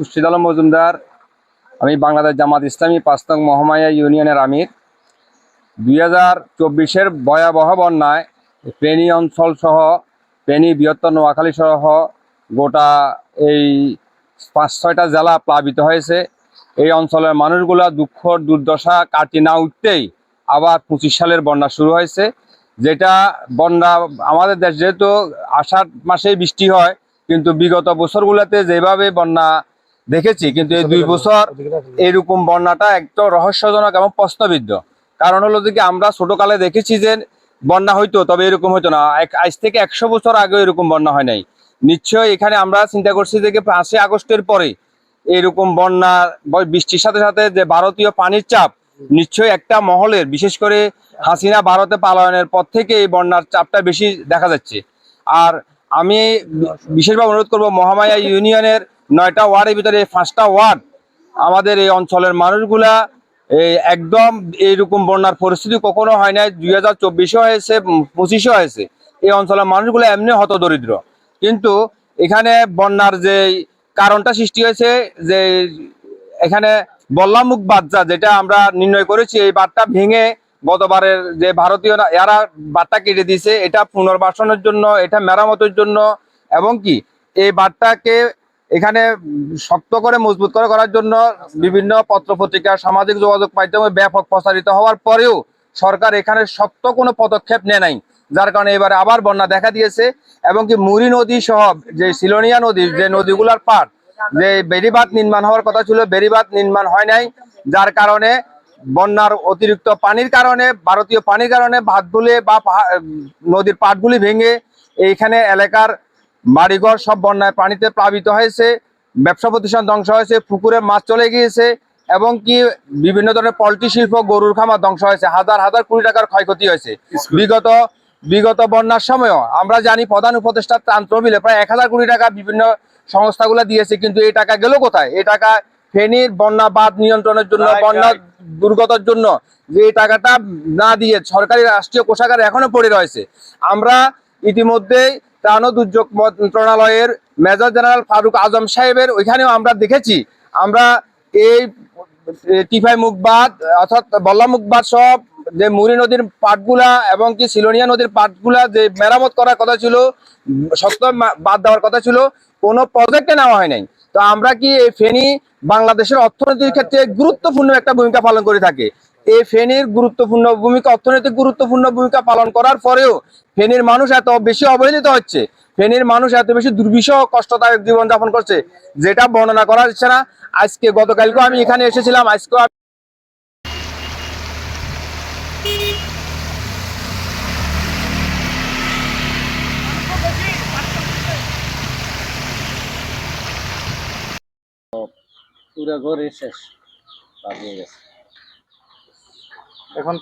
খুরশিদ আলম মজুমদার, আমি বাংলাদেশ জামাত ইসলামী, পাঁচতং মহামায়া ইউনিয়নের আমির। দুই হাজার চব্বিশের ভয়াবহ বন্যায় ফেনী অঞ্চল সহ ফেনী বৃহত্তর নোয়াখালী সহ গোটা এই পাঁচ ছয়টা জেলা প্লাবিত হয়েছে। এই অঞ্চলের মানুষগুলা দুঃখ, দুর্দশা কাটিয়ে না উঠতেই আবার পঁচিশ সালের বন্যা শুরু হয়েছে। যেটা বন্যা, আমাদের দেশ যেহেতু আষাঢ় মাসেই বৃষ্টি হয়, কিন্তু বিগত বছরগুলোতে যেভাবে বন্যা দেখেছি কিন্তু এই দুই বছর এরকম বন্যাটা একদম রহস্যজনক এবং প্রশ্নবিদ্ধ। কারণ হলো যে আমরা ছোটকালে দেখেছি যে বন্যা হইতো তবে এরকম হইতো না। আজ থেকে একশো বছর আগে এরকম বন্যা হয় নাই। নিশ্চয়ই এখানে আমরা চিন্তা করছি যে পাঁচই আগস্টের পরে এরকম বন্যা বৃষ্টির সাথে সাথে যে ভারতীয় পানির চাপ নিশ্চয়ই একটা মহলের বিশেষ করে হাসিনা ভারতে পালায়নের পর থেকে এই বন্যার চাপটা বেশি দেখা যাচ্ছে। আর আমি বিশেষভাবে অনুরোধ করব মহামায়া ইউনিয়নের নয়টা ওয়ার্ডের ভিতরে পাঁচটা ওয়ার্ড আমাদের এই অঞ্চলের মানুষগুলা এই একদম এইরকম বন্যার পরিস্থিতি কখনো হয় নাই, দুই হাজার চব্বিশে হয়েছে পঁচিশে হয়েছে। এই অঞ্চলের মানুষগুলো এমনি হত দরিদ্র কিন্তু এখানে বন্যার যে কারণটা সৃষ্টি হয়েছে, যে এখানে বল্লামুখ বাদজা যেটা আমরা নির্ণয় করেছি, এই বাঁধটা ভেঙে গতবারের যে ভারতীয় এরা বাঁধটা কেটে দিয়েছে, এটা পুনর্বাসনের জন্য, এটা মেরামতের জন্য, এবং কি? এই বাঁধটাকে এখানে শক্ত করে মজবুত করে করার জন্য বিভিন্ন পত্র পত্রিকা, সামাজিক যোগাযোগ মাধ্যমে ব্যাপক প্রচারিত হওয়ার পরেও সরকার এখানে শক্ত কোনো পদক্ষেপ নেয় নাই। যার কারণে এবারে আবার বন্যা দেখা দিয়েছে এবং কি মুড়ি নদী সহ যে সিলোনিয়া নদী, যে নদীগুলার পাট যে বেড়িবাঁধ নির্মাণ হওয়ার কথা ছিল, বেড়িবাঁধ নির্মাণ হয় নাই। যার কারণে বন্যার অতিরিক্ত পানির কারণে, ভারতীয় পানির কারণে বাঁধগুলি বা নদীর পাটগুলি ভেঙে এইখানে এলাকার বাড়িঘর সব বন্যায় পানিতে প্লাবিত হয়েছে ব্যবসা প্রতিষ্ঠান ধ্বংস হয়েছে পুকুরে মাছ চলে গিয়েছে এবং কি বিভিন্ন ধরনের পোল্ট্রি শিল্প গরুর খামার ধ্বংস হয়েছে হাজার হাজার কোটি টাকার ক্ষয়ক্ষতি হয়েছে। বিগত বিগত বন্যার সময়ও আমরা জানি প্রধান উপদেষ্টা ত্রাণ তহবিলে প্রায় এক হাজার কোটি টাকা বিভিন্ন সংস্থাগুলো দিয়েছে কিন্তু এই টাকা গেল কোথায়? এই টাকা ফেনীর বন্যা বাদ নিয়ন্ত্রণের জন্য বন্যা দুর্গতর জন্য যে এই টাকাটা না দিয়ে সরকারি রাষ্ট্রীয় কোষাগার এখনও পড়ে রয়েছে। আমরা ইতিমধ্যেই ত্রাণ দুর্যোগ মন্ত্রণালয়ের মেজর জেনারেল ফারুক আজম সাহেবের ওইখানেও আমরা দেখেছি। আমরা এই টিফাই মুখবাদ অর্থাৎ বল্লা মুখবাদ সব যে মুড়ি নদীর পাটগুলা এবং কি সিলোনিয়া নদীর পাটগুলা যে মেরামত করার কথা ছিল মা- বাদ দেওয়ার কথা ছিল, কোনো প্রজেক্টে নেওয়া হয় নাই। তো আমরা কি এই ফেনী বাংলাদেশের অর্থনীতির ক্ষেত্রে গুরুত্বপূর্ণ একটা ভূমিকা পালন করে থাকে। এই ফেনীর গুরুত্বপূর্ণ ভূমিকা, অর্থনৈতিক গুরুত্বপূর্ণ ভূমিকা পালন করার পরেও ফেনীর মানুষ এত বেশি অবহেলিত হচ্ছে। ফেনীর মানুষ এত বেশি দুর্বিষহ, কষ্টদায়ক জীবনযাপন করছে, যেটা বর্ণনা করা যাচ্ছে না। আজকে গতকালকেও আমি এখানে এসেছিলাম, আজকেও আমি- পুরো ঘরে শেষ গেছে। এখন